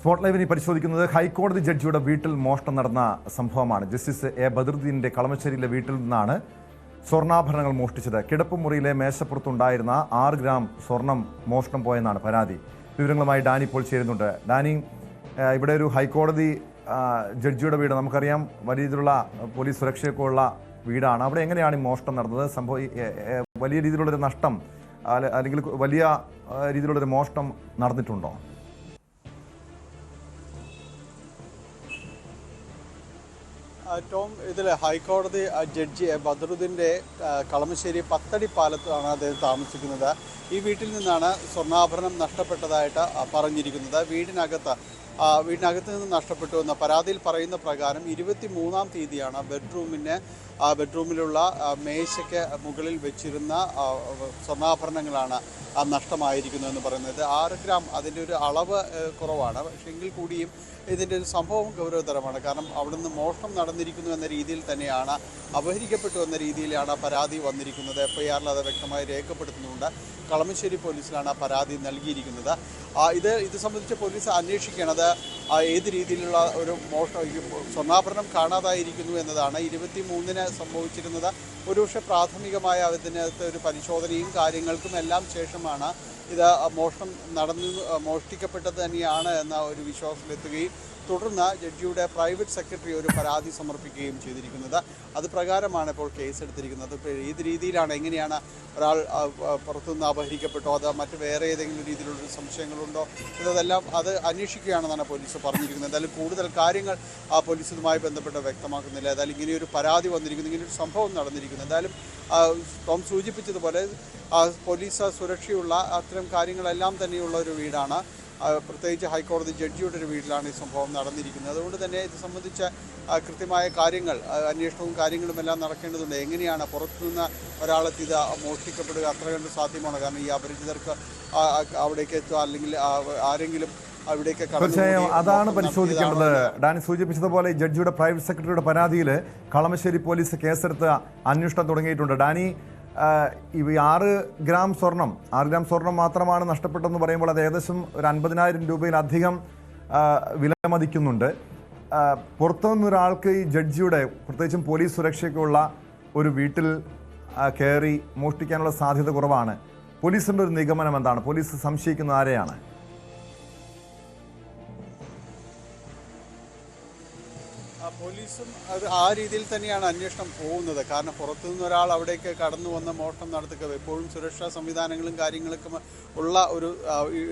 Spot ലൈവിനെ പരിശോധിക്കുന്നത് ഹൈക്കോടതി ജഡ്ജിയുടെ വീട്ടിൽ മോഷണം നടന്ന സംഭവമാണ്. ജസ്റ്റിസ് എ ബദറുദ്ദീന്റെ കളമശ്ശേരിയിലെ വീട്ടിൽ നിന്നാണ് സ്വർണാഭരണങ്ങൾ മോഷ്ടിച്ചത്. കിടപ്പുമുറിയിലെ മേശപ്പുറത്തുണ്ടായിരുന്ന ആറ് ഗ്രാം സ്വർണം മോഷണം പോയെന്നാണ് പരാതി. വിവരങ്ങളുമായി ഡാനി ഇപ്പോൾ ചേരുന്നുണ്ട്. ഡാനി ഇവിടെ ഒരു ഹൈക്കോടതി ജഡ്ജിയുടെ വീട് നമുക്കറിയാം. വലിയ രീതിയിലുള്ള പോലീസ് സുരക്ഷയൊക്കെ ഉള്ള വീടാണ്. അവിടെ എങ്ങനെയാണ് ഈ മോഷണം നടന്നത്? സംഭവം വലിയ രീതിയിലുള്ളൊരു നഷ്ടം അല്ലെങ്കിൽ വലിയ രീതിയിലുള്ളൊരു മോഷണം നടന്നിട്ടുണ്ടോ? ടോം ഇതിൽ ഹൈക്കോടതി ജഡ്ജി. ബദറുദ്ദീന്റെ കളമശ്ശേരി പത്തടി പാലത്താണ് അദ്ദേഹം താമസിക്കുന്നത് ഈ വീട്ടിൽ നിന്നാണ് സ്വർണാഭരണം നഷ്ടപ്പെട്ടതായിട്ട് പറഞ്ഞിരിക്കുന്നത് വീടിനകത്ത് വീടിനകത്ത് നിന്ന് നഷ്ടപ്പെട്ടു എന്ന പരാതിയിൽ പറയുന്ന പ്രകാരം ഇരുപത്തി മൂന്നാം തീയതിയാണ് ബെഡ്റൂമിന് ബെഡ്റൂമിലുള്ള മേശയ്ക്ക് മുകളിൽ വെച്ചിരുന്ന സ്വർണാഭരണങ്ങളാണ് ആ, നഷ്ടമായിരിക്കുന്നു എന്ന് പറയുന്നത്. ആറ് ഗ്രാം അതിന്റെ ഒരു അളവ് കുറവാണ്. പക്ഷേ എങ്കിൽ കൂടിയും ഇതിന്റെ ഒരു സംഭവം ഗൗരവതരമാണ്. കാരണം അവിടുന്ന് മോഷണം നടന്നിരിക്കുന്നു എന്ന രീതിയിൽ തന്നെയാണ് അപഹരിക്കപ്പെട്ടു എന്ന രീതിയിലാണ് പരാതി വന്നിരിക്കുന്നത്. എഫ് ഐ ആറിൽ അത് വ്യക്തമായി രേഖപ്പെടുത്തുന്നുണ്ട്. കളമശ്ശേരി പോലീസിലാണ് ആ പരാതി നൽകിയിരിക്കുന്നത്. ഇത് ഇത് സംബന്ധിച്ച് പോലീസ് അന്വേഷിക്കണത് ആ, ഏത് രീതിയിലുള്ള ഒരു മോഷണം സ്വർണാഭരണം കാണാതായിരിക്കുന്നു എന്നതാണ്. ഇരുപത്തി മൂന്നിന് സംഭവിച്ചിരുന്നത് ഒരുപക്ഷെ പ്രാഥമികമായ അതിനകത്ത് ഒരു പരിശോധനയും കാര്യങ്ങൾക്കും എല്ലാം ശേഷമാണ് ഇത് മോഷണം നടന്നു മോഷ്ടിക്കപ്പെട്ടത് തന്നെയാണ് എന്ന ഒരു വിശ്വാസത്തിലെത്തുകയും തുടർന്ന് ജഡ്ജിയുടെ പ്രൈവറ്റ് സെക്രട്ടറി ഒരു പരാതി സമർപ്പിക്കുകയും ചെയ്തിരിക്കുന്നത്. അത് പ്രകാരമാണ് ഇപ്പോൾ കേസ് എടുത്തിരിക്കുന്നത് ഏത് രീതിയിലാണ് എങ്ങനെയാണ് ഒരാൾ പുറത്തുനിന്ന് അപഹരിക്കപ്പെട്ടോ അത് മറ്റ് വേറെ ഏതെങ്കിലും രീതിയിലുള്ള സംശയങ്ങളുണ്ടോ എന്നതെല്ലാം അത് അന്വേഷിക്കുകയാണെന്നാണ് പോലീസ് പറഞ്ഞിരിക്കുന്നത്. എന്തായാലും കൂടുതൽ കാര്യങ്ങൾ ആ പോലീസുമായി ബന്ധപ്പെട്ട് വ്യക്തമാക്കുന്നില്ല. ഏതായാലും ഇങ്ങനെയൊരു പരാതി വന്നിരിക്കുന്നു. ഇങ്ങനെയൊരു സംഭവം നടന്നിരിക്കുന്നു. എന്തായാലും ടോം സൂചിപ്പിച്ചതുപോലെ പോലീസ് സുരക്ഷയുള്ള അത്തരം കാര്യങ്ങളെല്ലാം തന്നെയുള്ള ഒരു വീടാണ്. പ്രത്യേകിച്ച് ഹൈക്കോടതി ജഡ്ജിയുടെ ഒരു വീട്ടിലാണ് ഈ സംഭവം നടന്നിരിക്കുന്നത്. അതുകൊണ്ട് തന്നെ ഇത് സംബന്ധിച്ച കൃത്യമായ കാര്യങ്ങൾ അന്വേഷണവും കാര്യങ്ങളും എല്ലാം നടക്കേണ്ടതുണ്ട്. എങ്ങനെയാണ് പുറത്തുനിന്ന് ഒരാളെത്തി ഇത് മോഷ്ടിക്കപ്പെടുക? അത്ര കണ്ട് സാധ്യമാണ്? കാരണം ഈ അപരിചിതർക്ക് അവിടേക്ക് എത്തുക അല്ലെങ്കിൽ ആരെങ്കിലും അവിടേക്ക് തീർച്ചയായും അതാണ് പരിശോധിക്കേണ്ടത്. ഡാനി സൂചിപ്പിച്ചതുപോലെ ജഡ്ജിയുടെ പ്രൈവറ്റ് സെക്രട്ടറിയുടെ പരാതിയിൽ കളമശ്ശേരി പോലീസ് കേസെടുത്ത് അന്വേഷണം തുടങ്ങിയിട്ടുണ്ട്. ഡാനി ഈ ആറ് ഗ്രാം സ്വർണം ആറ് ഗ്രാം സ്വർണം മാത്രമാണ് നഷ്ടപ്പെട്ടതെന്ന് പറയുമ്പോൾ അത് ഏകദേശം ഒരു അൻപതിനായിരം രൂപയിലധികം വിലമതിക്കുന്നുണ്ട് പുറത്തുനിന്നൊരാൾക്ക് പുറത്തുനിന്ന് ഈ ജഡ്ജിയുടെ പ്രത്യേകിച്ചും പോലീസ് സുരക്ഷയ്ക്കുള്ള ഒരു വീട്ടിൽ കയറി മോഷ്ടിക്കാനുള്ള സാധ്യത കുറവാണ്. പോലീസിന്റെ ഒരു നിഗമനം എന്താണ്? പോലീസ് സംശയിക്കുന്ന ആരെയാണ്? പോലീസും അത് ആ രീതിയിൽ തന്നെയാണ് അന്വേഷണം പോകുന്നത്. കാരണം പുറത്തുനിന്ന് ഒരാൾ അവിടേക്ക് കടന്നു വന്ന് മോഷണം നടത്തുക എപ്പോഴും സുരക്ഷാ സംവിധാനങ്ങളും കാര്യങ്ങളൊക്കെ ഉള്ള ഒരു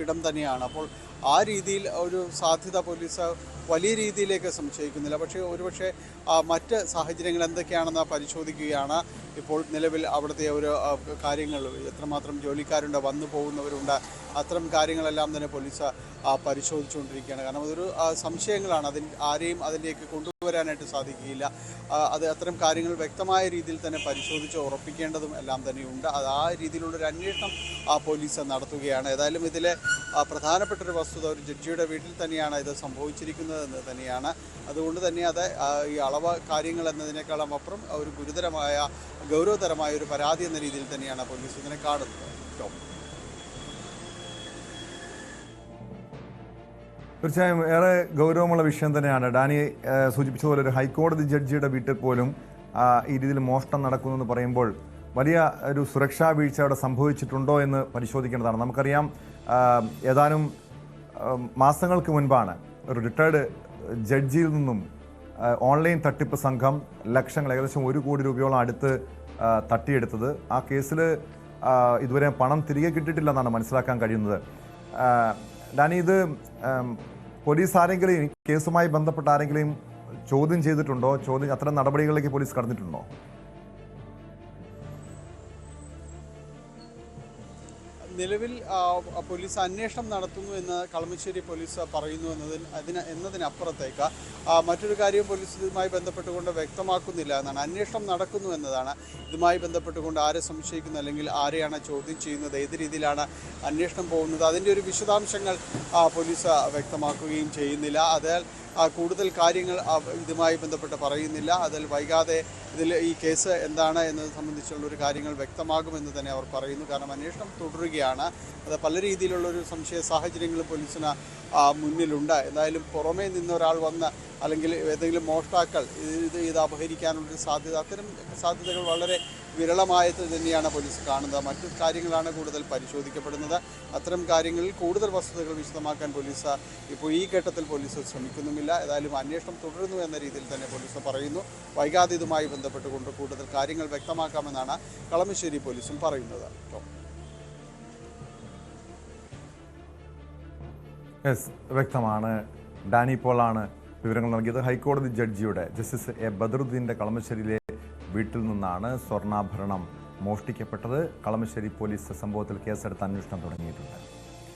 ഇടം തന്നെയാണ്. അപ്പോൾ ആ രീതിയിൽ ഒരു സാധ്യത പോലീസ് വലിയ രീതിയിലേക്ക് സംശയിക്കുന്നില്ല. പക്ഷേ ഒരുപക്ഷെ മറ്റ് സാഹചര്യങ്ങൾ എന്തൊക്കെയാണെന്ന് പരിശോധിക്കുകയാണ്. ഇപ്പോൾ നിലവിൽ അവിടുത്തെ ഒരു കാര്യങ്ങൾ എത്രമാത്രം ജോലിക്കാരുണ്ട് വന്നു പോകുന്നവരുണ്ട് അത്തരം കാര്യങ്ങളെല്ലാം തന്നെ പോലീസ് പരിശോധിച്ചുകൊണ്ടിരിക്കുകയാണ്. കാരണം അതൊരു സംശയങ്ങളാണ്. അതിൽ ആരെയും അതിലേക്ക് കൊണ്ടുവരാനായിട്ട് സാധിക്കുകയില്ല. അത് അത്തരം കാര്യങ്ങൾ വ്യക്തമായ രീതിയിൽ തന്നെ പരിശോധിച്ച് ഉറപ്പിക്കേണ്ടതും എല്ലാം തന്നെയുണ്ട്. അത് ആ രീതിയിലുള്ളൊരു അന്വേഷണം പോലീസ് നടത്തുകയാണ്. ഏതായാലും ഇതിലെ പ്രധാനപ്പെട്ട ഒരു വസ്തുത ഒരു ജഡ്ജിയുടെ വീട്ടിൽ തന്നെയാണ് ഇത് സംഭവിച്ചിരിക്കുന്നതെന്ന് തന്നെയാണ്. അതുകൊണ്ട് തന്നെ അത് ഈ അളവ് കാര്യങ്ങൾ എന്നതിനേക്കാളും അപ്പുറം ഒരു ഗുരുതരമായ ഗൗരവതരമായ ഒരു പരാതി എന്ന രീതിയിൽ തന്നെയാണ് പോലീസ് ഇതിനെ കാണുന്നത്. തീർച്ചയായും ഏറെ ഗൗരവമുള്ള വിഷയം തന്നെയാണ്. ഡാനി സൂചിപ്പിച്ചതുപോലെ ഒരു ഹൈക്കോടതി ജഡ്ജിയുടെ വീട്ടിൽ പോലും ഈ രീതിയിൽ മോഷണം നടക്കുന്നു എന്ന് പറയുമ്പോൾ വലിയ ഒരു സുരക്ഷാ വീഴ്ച അവിടെ സംഭവിച്ചിട്ടുണ്ടോ എന്ന് പരിശോധിക്കേണ്ടതാണ്. നമുക്കറിയാം ഏതാനും മാസങ്ങൾക്ക് മുൻപാണ് ഒരു റിട്ടയർഡ് ജഡ്ജിയിൽ നിന്നും ഓൺലൈൻ തട്ടിപ്പ് സംഘം ലക്ഷങ്ങൾ ഏകദേശം ഒരു കോടി രൂപയോളം അടുത്ത് തട്ടിയെടുത്തത്. ആ കേസിൽ ഇതുവരെ പണം തിരികെ കിട്ടിയിട്ടില്ലെന്നാണ് മനസ്സിലാക്കാൻ കഴിയുന്നത്. ഡാനി ഇത് പോലീസ് ആരെങ്കിലും കേസുമായി ബന്ധപ്പെട്ട ആരെങ്കിലും ചോദ്യം ചെയ്തിട്ടുണ്ടോ? ചോദ്യം അത്തരം നടപടികളിലേക്ക് പോലീസ് കടന്നിട്ടുണ്ടോ? നിലവിൽ പോലീസ് അന്വേഷണം നടത്തുന്നു എന്ന് കളമശ്ശേരി പോലീസ് പറയുന്നു എന്നതിൽ അതിന് എന്നതിനപ്പുറത്തേക്ക് മറ്റൊരു കാര്യം പോലീസ് ഇതുമായി ബന്ധപ്പെട്ടുകൊണ്ട് വ്യക്തമാക്കുന്നില്ല എന്നാണ്. അന്വേഷണം നടക്കുന്നു എന്നതാണ്. ഇതുമായി ബന്ധപ്പെട്ടുകൊണ്ട് ആരെ സംശയിക്കുന്നു അല്ലെങ്കിൽ ആരെയാണ് ചോദ്യം ചെയ്യുന്നത് ഏത് രീതിയിലാണ് അന്വേഷണം പോകുന്നത് അതിന്റെ ഒരു വിശദാംശങ്ങൾ പോലീസ് വ്യക്തമാക്കുകയും ചെയ്യുന്നില്ല. അത് ആ, കൂടുതൽ കാര്യങ്ങൾ ഇതുമായി ബന്ധപ്പെട്ട് പറയുന്നില്ല. അതിൽ വൈകാതെ ഇതിൽ ഈ കേസ് എന്താണ് എന്നത് സംബന്ധിച്ചുള്ള ഒരു കാര്യങ്ങൾ വ്യക്തമാകുമെന്ന് തന്നെ അവർ പറയുന്നു. കാരണം അന്വേഷണം തുടരുകയാണ്. അത് പല രീതിയിലുള്ളൊരു സംശയ സാഹചര്യങ്ങൾ പോലീസിന് മുന്നിലുണ്ട്. എന്തായാലും പുറമേ നിന്ന് ഒരാൾ വന്ന് അല്ലെങ്കിൽ ഏതെങ്കിലും മോഷ്ടാക്കൾ ഇത് ഇത് അപഹരിക്കാനുള്ളൊരു സാധ്യത അത്തരം സാധ്യതകൾ വളരെ വിരളമായത് തന്നെയാണ് പോലീസ് കാണുന്നത്. മറ്റു കാര്യങ്ങളാണ് കൂടുതൽ പരിശോധിക്കപ്പെടുന്നത്. അത്തരം കാര്യങ്ങളിൽ കൂടുതൽ വസ്തുതകൾ വിശദമാക്കാൻ പോലീസ് ഇപ്പോൾ ഈ ഘട്ടത്തിൽ പോലീസ് ശ്രമിക്കുന്നുമില്ല. ഏതായാലും അന്വേഷണം തുടരുന്നു എന്ന രീതിയിൽ തന്നെ പോലീസ് പറയുന്നു. വൈകാതെ ഇതുമായി ബന്ധപ്പെട്ടുകൊണ്ട് കൂടുതൽ കാര്യങ്ങൾ വ്യക്തമാക്കാമെന്നാണ് കളമശ്ശേരി പോലീസും പറയുന്നത്. യെസ് വ്യക്തമാണ്. ഡാനി പോളാണ് വിവരങ്ങൾ നൽകിയത്. ഹൈക്കോടതി ജഡ്ജിയുടെ ജസ്റ്റിസ് എ ബദറുദ്ദീന്റെ കളമശ്ശേരിയിലെ വീട്ടിൽ നിന്നാണ് സ്വർണാഭരണം മോഷ്ടിക്കപ്പെട്ടത്. കളമശ്ശേരി പോലീസ് സംഭവത്തിൽ കേസെടുത്ത് അന്വേഷണം തുടങ്ങിയിട്ടുണ്ട്.